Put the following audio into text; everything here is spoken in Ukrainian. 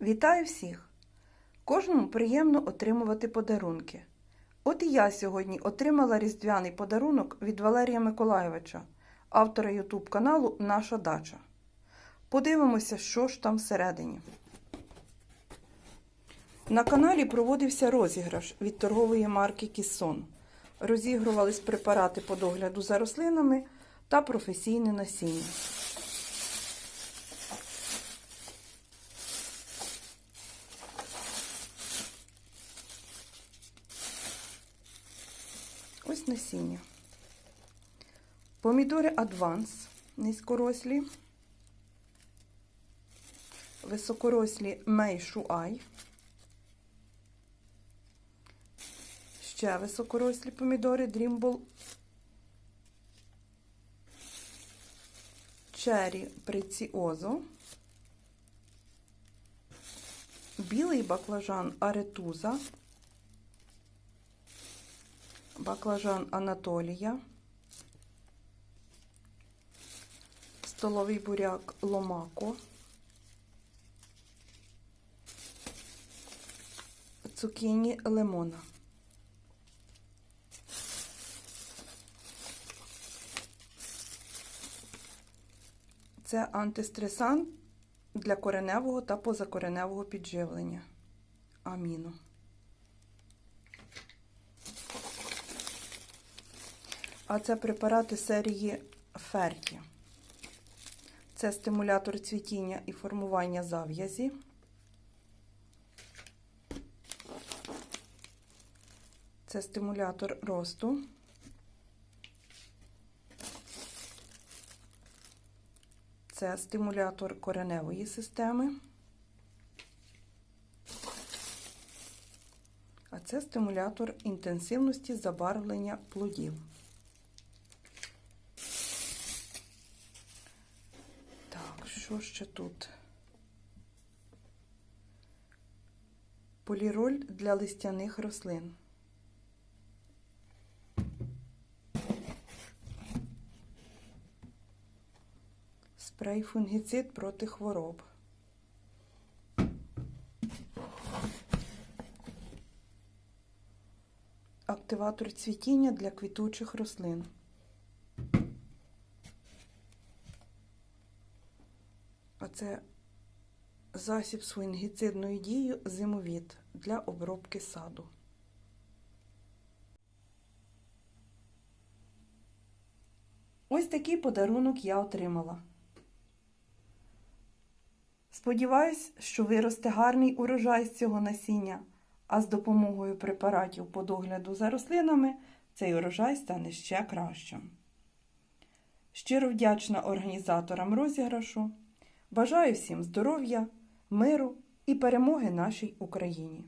Вітаю всіх! Кожному приємно отримувати подарунки. От і я сьогодні отримала різдвяний подарунок від Валерія Миколайовича, автора ютуб каналу Наша дача. Подивимося, що ж там всередині. На каналі проводився розіграш від торгової марки Кіссон. Розігрувались препарати по догляду за рослинами та професійне насіння. Ось насіння. Помідори Адванс низькорослі. Високорослі Мей Шуай. Ще високорослі помідори Дрімбол. Чері Преціозо. Білий баклажан Аретуза. Баклажан Анатолія. Столовий буряк Ломако. Цукіні лимона. Це антистресант для кореневого та позакореневого підживлення. Аміно. А це препарати серії Ферті. Це стимулятор цвітіння і формування зав'язі. Це стимулятор росту. Це стимулятор кореневої системи. А це стимулятор інтенсивності забарвлення плодів. Що ще тут? Поліроль для листяних рослин. Спрей фунгіцид проти хвороб. Активатор цвітіння для квітучих рослин. А це засіб з фунгіцидною дією зимовід для обробки саду. Ось такий подарунок я отримала. Сподіваюсь, що виросте гарний урожай з цього насіння, а з допомогою препаратів по догляду за рослинами цей урожай стане ще кращим. Щиро вдячна організаторам розіграшу. Бажаю всім здоров'я, миру і перемоги нашій Україні!